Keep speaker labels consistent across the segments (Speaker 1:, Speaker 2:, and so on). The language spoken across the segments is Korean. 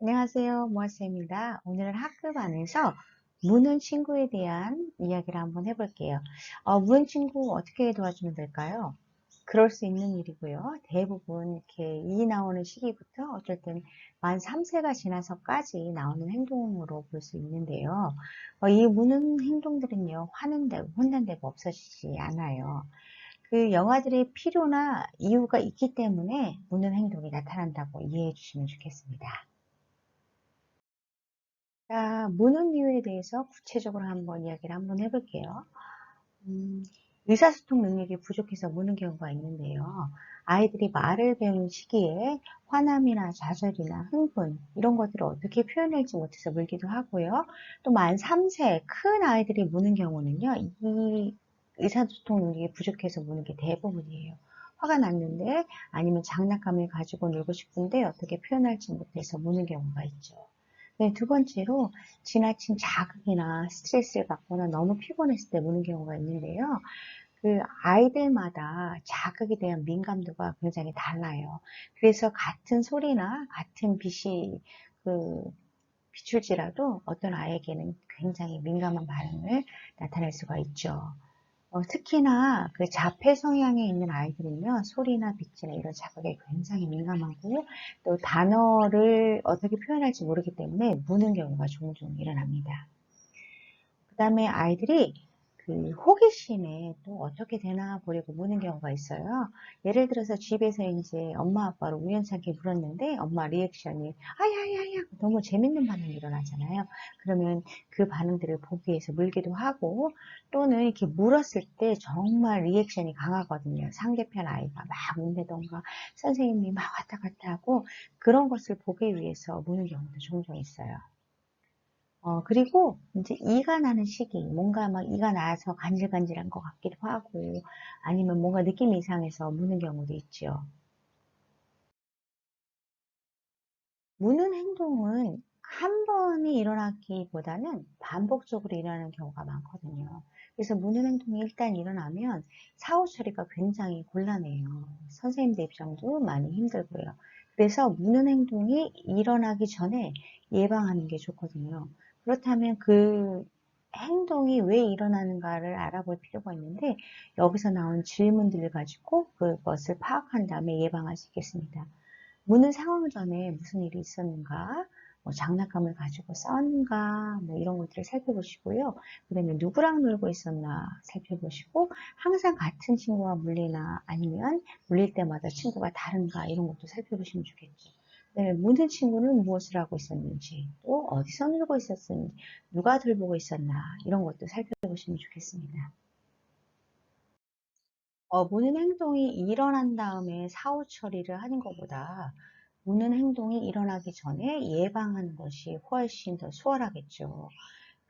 Speaker 1: 안녕하세요. 모아쌤입니다. 오늘은 학급 안에서 무는 친구에 대한 이야기를 한번 해볼게요. 어, 무는 친구 어떻게 도와주면 될까요? 그럴 수 있는 일이고요. 대부분 이렇게 이 나오는 시기부터 어쩔 땐 만 3세가 지나서까지 나오는 행동으로 볼 수 있는데요. 어, 이 무는 행동들은요, 화는 되고 혼난 데고 없어지지 않아요. 그 영화들의 필요나 이유가 있기 때문에 무는 행동이 나타난다고 이해해 주시면 좋겠습니다. 자, 무는 이유에 대해서 구체적으로 한번 이야기를 한번 해볼게요. 음, 의사소통 능력이 부족해서 무는 경우가 있는데요. 아이들이 말을 배우는 시기에 화남이나 좌절이나 흥분 이런 것들을 어떻게 표현할지 못해서 물기도 하고요. 또 만 3세 큰 아이들이 무는 경우는요. 이 의사소통 능력이 부족해서 무는 게 대부분이에요. 화가 났는데 아니면 장난감을 가지고 놀고 싶은데 어떻게 표현할지 못해서 무는 경우가 있죠. 네, 두 번째로 지나친 자극이나 스트레스를 받거나 너무 피곤했을 때 무는 경우가 있는데요. 그 아이들마다 자극에 대한 민감도가 굉장히 달라요. 그래서 같은 소리나 같은 빛이 그 비출지라도 어떤 아이에게는 굉장히 민감한 반응을 나타낼 수가 있죠. 어, 특히나 그 자폐 성향에 있는 아이들은요, 소리나 빛이나 이런 자극에 굉장히 민감하고 또 단어를 어떻게 표현할지 모르기 때문에 무는 경우가 종종 일어납니다. 그 다음에 아이들이 그 호기심에 또 어떻게 되나 보려고 무는 경우가 있어요. 예를 들어서 집에서 이제 엄마 아빠를 우연찮게 물었는데 엄마 리액션이 아야야야 너무 재밌는 반응이 일어나잖아요. 그러면 그 반응들을 보기 위해서 물기도 하고 또는 이렇게 물었을 때 정말 리액션이 강하거든요. 상대편 아이가 막 문대던가 선생님이 막 왔다 갔다 하고 그런 것을 보기 위해서 무는 경우도 종종 있어요. 어, 그리고 이제 이가 나는 시기, 뭔가 막 이가 나서 간질간질한 것 같기도 하고, 아니면 뭔가 느낌이 이상해서 무는 경우도 있죠. 무는 행동은 한 번이 일어나기보다는 반복적으로 일어나는 경우가 많거든요. 그래서 무는 행동이 일단 일어나면 사후 처리가 굉장히 곤란해요. 선생님들 입장도 많이 힘들고요. 그래서 무는 행동이 일어나기 전에 예방하는 게 좋거든요. 그렇다면 그 행동이 왜 일어나는가를 알아볼 필요가 있는데 여기서 나온 질문들을 가지고 그것을 파악한 다음에 예방할 수 있겠습니다. 무는 상황 전에 무슨 일이 있었는가, 뭐 장난감을 가지고 싸웠는가, 뭐 이런 것들을 살펴보시고요. 그 다음에 누구랑 놀고 있었나 살펴보시고 항상 같은 친구와 물리나 아니면 물릴 때마다 친구가 다른가 이런 것도 살펴보시면 좋겠죠. 네, 모든 친구는 무엇을 하고 있었는지, 또 어디서 놀고 있었는지, 누가 들보고 있었나, 이런 것도 살펴보시면 좋겠습니다. 어, 무는 행동이 일어난 다음에 사후 처리를 하는 것보다 무는 행동이 일어나기 전에 예방하는 것이 훨씬 더 수월하겠죠.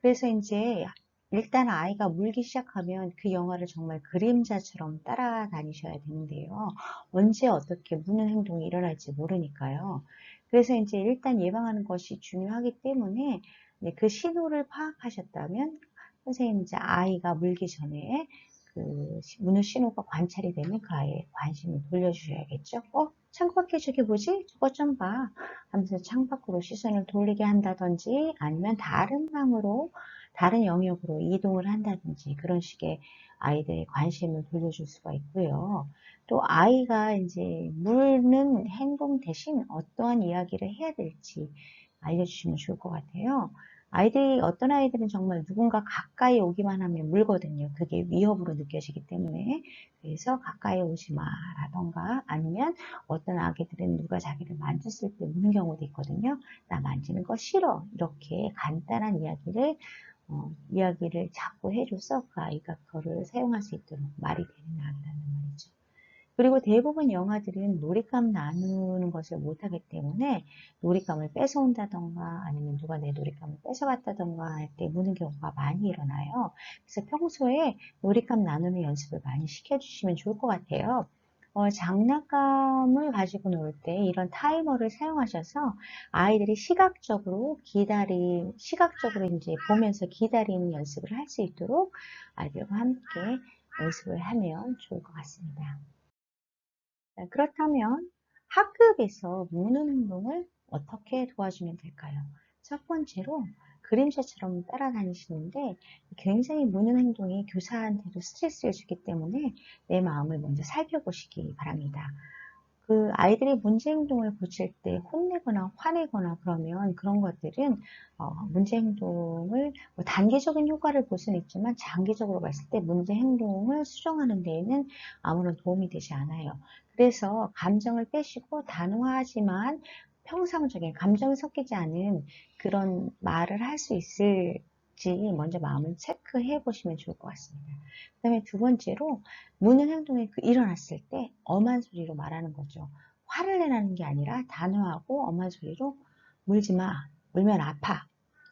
Speaker 1: 그래서 이제 일단 아이가 물기 시작하면 그 영화를 정말 그림자처럼 따라다니셔야 되는데요. 언제 어떻게 무는 행동이 일어날지 모르니까요. 그래서 이제 일단 예방하는 것이 중요하기 때문에 그 신호를 파악하셨다면 선생님 이제 아이가 물기 전에 그 무는 신호가 관찰이 되면 그 아이의 관심을 돌려주셔야겠죠. 어? 창밖에 저게 뭐지? 저것 좀 봐. 하면서 창밖으로 시선을 돌리게 한다든지 아니면 다른 방으로 다른 영역으로 이동을 한다든지 그런 식의 아이들의 관심을 돌려줄 수가 있고요. 또 아이가 이제 물는 행동 대신 어떠한 이야기를 해야 될지 알려주시면 좋을 것 같아요. 아이들이 어떤 아이들은 정말 누군가 가까이 오기만 하면 물거든요. 그게 위협으로 느껴지기 때문에 그래서 가까이 오지 마라던가 아니면 어떤 아기들은 누가 자기를 만졌을 때 무는 경우도 있거든요. 나 만지는 거 싫어 이렇게 간단한 이야기를 어, 이야기를 자꾸 해줘서 그 아이가 그거를 사용할 수 있도록 말이 되는 아이라는 말이죠. 그리고 대부분 영화들은 놀잇감 나누는 것을 못하기 때문에 놀잇감을 뺏어온다던가 아니면 누가 내 놀잇감을 뺏어갔다던가 할 때 무는 경우가 많이 일어나요. 그래서 평소에 놀잇감 나누는 연습을 많이 시켜주시면 좋을 것 같아요. 어, 장난감을 가지고 놀 때 이런 타이머를 사용하셔서 아이들이 시각적으로 기다리, 시각적으로 이제 보면서 기다리는 연습을 할 수 있도록 아이들과 함께 연습을 하면 좋을 것 같습니다. 그렇다면 학급에서 무는 행동을 어떻게 도와주면 될까요? 첫 번째로 그림자처럼 따라다니시는데 굉장히 무는 행동이 교사한테도 스트레스를 주기 때문에 내 마음을 먼저 살펴보시기 바랍니다. 그 아이들이 문제 행동을 고칠 때 혼내거나 화내거나 그러면 그런 것들은 어, 문제 행동을 뭐 단기적인 효과를 볼 수는 있지만 장기적으로 봤을 때 문제 행동을 수정하는 데에는 아무런 도움이 되지 않아요. 그래서 감정을 빼시고 단호하지만 평상적인 감정이 섞이지 않은 그런 말을 할 수 있을 지 먼저 마음을 체크해 보시면 좋을 것 같습니다. 그 다음에 두 번째로 무는 행동이 그 일어났을 때 엄한 소리로 말하는 거죠. 화를 내라는 게 아니라 단호하고 엄한 소리로 물지 마, 물면 아파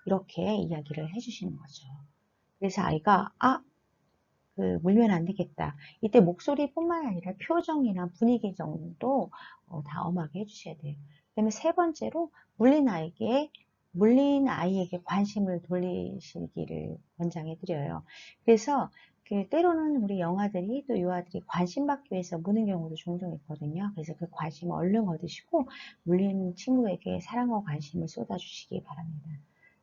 Speaker 1: 이렇게 이야기를 해주시는 거죠. 그래서 아이가 아, 그 물면 안 되겠다. 이때 목소리뿐만 아니라 표정이나 분위기 정도 어, 다 엄하게 해주셔야 돼요. 그 다음에 세 번째로 물린 아이에게 물린 아이에게 관심을 돌리시기를 권장해 드려요. 그래서 그 때로는 우리 영아들이 또 유아들이 관심 받기 위해서 무는 경우도 종종 있거든요. 그래서 그 관심을 얼른 얻으시고 물린 친구에게 사랑과 관심을 쏟아주시기 바랍니다.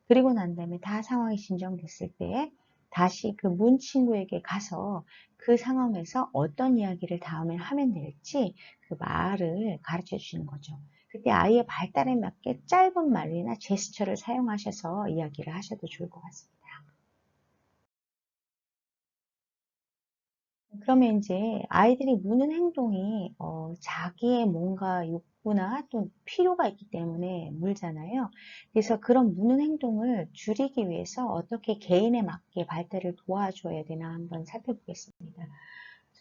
Speaker 1: 그리고 난 다음에 다 상황이 진정됐을 때 다시 그 문 친구에게 가서 그 상황에서 어떤 이야기를 다음에 하면 될지 그 말을 가르쳐 주시는 거죠. 그때 아이의 발달에 맞게 짧은 말이나 제스처를 사용하셔서 이야기를 하셔도 좋을 것 같습니다. 그러면 이제 아이들이 무는 행동이 어, 자기의 뭔가 욕구나 또 필요가 있기 때문에 물잖아요. 그래서 그런 무는 행동을 줄이기 위해서 어떻게 개인에 맞게 발달을 도와줘야 되나 한번 살펴보겠습니다.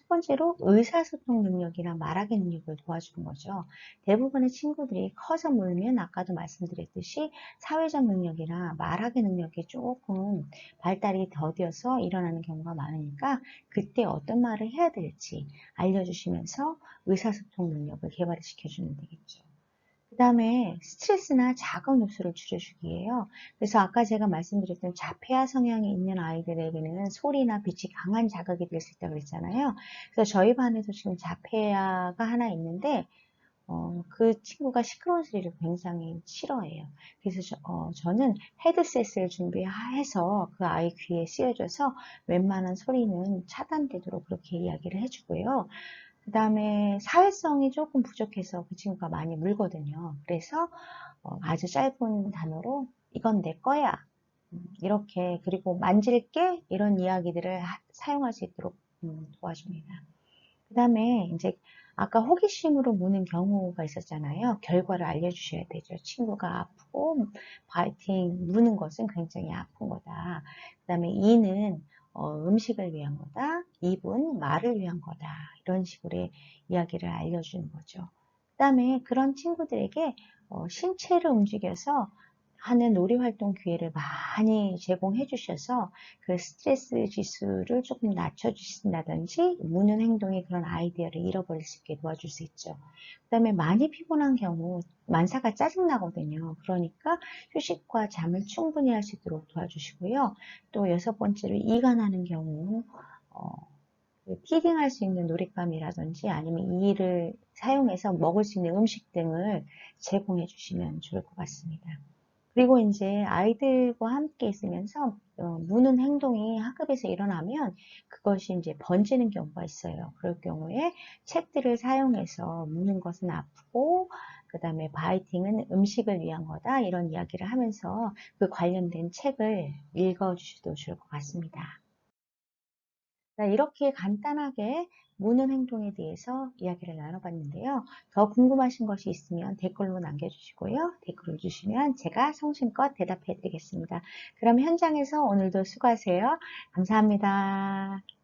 Speaker 1: 첫 번째로 의사소통 능력이나 말하기 능력을 도와주는 거죠. 대부분의 친구들이 커서 물면 아까도 말씀드렸듯이 사회적 능력이나 말하기 능력이 조금 발달이 더뎌서 일어나는 경우가 많으니까 그때 어떤 말을 해야 될지 알려주시면서 의사소통 능력을 개발시켜주면 되겠죠. 그 다음에 스트레스나 작은 요소를 줄여주기예요. 그래서 아까 제가 말씀드렸던 자폐아 성향이 있는 아이들에게는 소리나 빛이 강한 자극이 될 수 있다고 그랬잖아요. 그래서 저희 반에서 지금 자폐아가 하나 있는데 어, 그 친구가 시끄러운 소리를 굉장히 싫어해요. 그래서 저, 어, 저는 헤드셋을 준비해서 그 아이 귀에 씌워줘서 웬만한 소리는 차단되도록 그렇게 이야기를 해주고요. 그 다음에 사회성이 조금 부족해서 그 친구가 많이 물거든요. 그래서 어, 아주 짧은 단어로 이건 내 거야. 음, 이렇게 그리고 만질게 이런 이야기들을 하, 사용할 수 있도록 음, 도와줍니다. 그 다음에 이제 아까 호기심으로 무는 경우가 있었잖아요. 결과를 알려주셔야 되죠. 친구가 아프고 파이팅 무는 것은 굉장히 아픈 거다. 그 다음에 이는 어, 음식을 위한 거다. 2분 말을 위한 거다. 이런 식으로 이야기를 알려주는 거죠. 그 다음에 그런 친구들에게 어, 신체를 움직여서 하는 놀이 활동 기회를 많이 제공해 주셔서 그 스트레스 지수를 조금 낮춰 주신다든지 무는 행동이 그런 아이디어를 잃어버릴 수 있게 도와줄 수 있죠. 그 다음에 많이 피곤한 경우 만사가 짜증나거든요. 그러니까 휴식과 잠을 충분히 할 수 있도록 도와주시고요. 또 여섯 번째로 이가 나는 경우 어, 그 피딩할 수 있는 놀잇감이라든지 아니면 이를 사용해서 먹을 수 있는 음식 등을 제공해 주시면 좋을 것 같습니다. 그리고 이제 아이들과 함께 있으면서 어, 무는 행동이 학급에서 일어나면 그것이 이제 번지는 경우가 있어요. 그럴 경우에 책들을 사용해서 무는 것은 아프고 그 다음에 바이팅은 음식을 위한 거다 이런 이야기를 하면서 그 관련된 책을 읽어주셔도 좋을 것 같습니다. 이렇게 간단하게 무는 행동에 대해서 이야기를 나눠봤는데요. 더 궁금하신 것이 있으면 댓글로 남겨주시고요. 댓글을 주시면 제가 성심껏 대답해 드리겠습니다. 그럼 현장에서 오늘도 수고하세요. 감사합니다.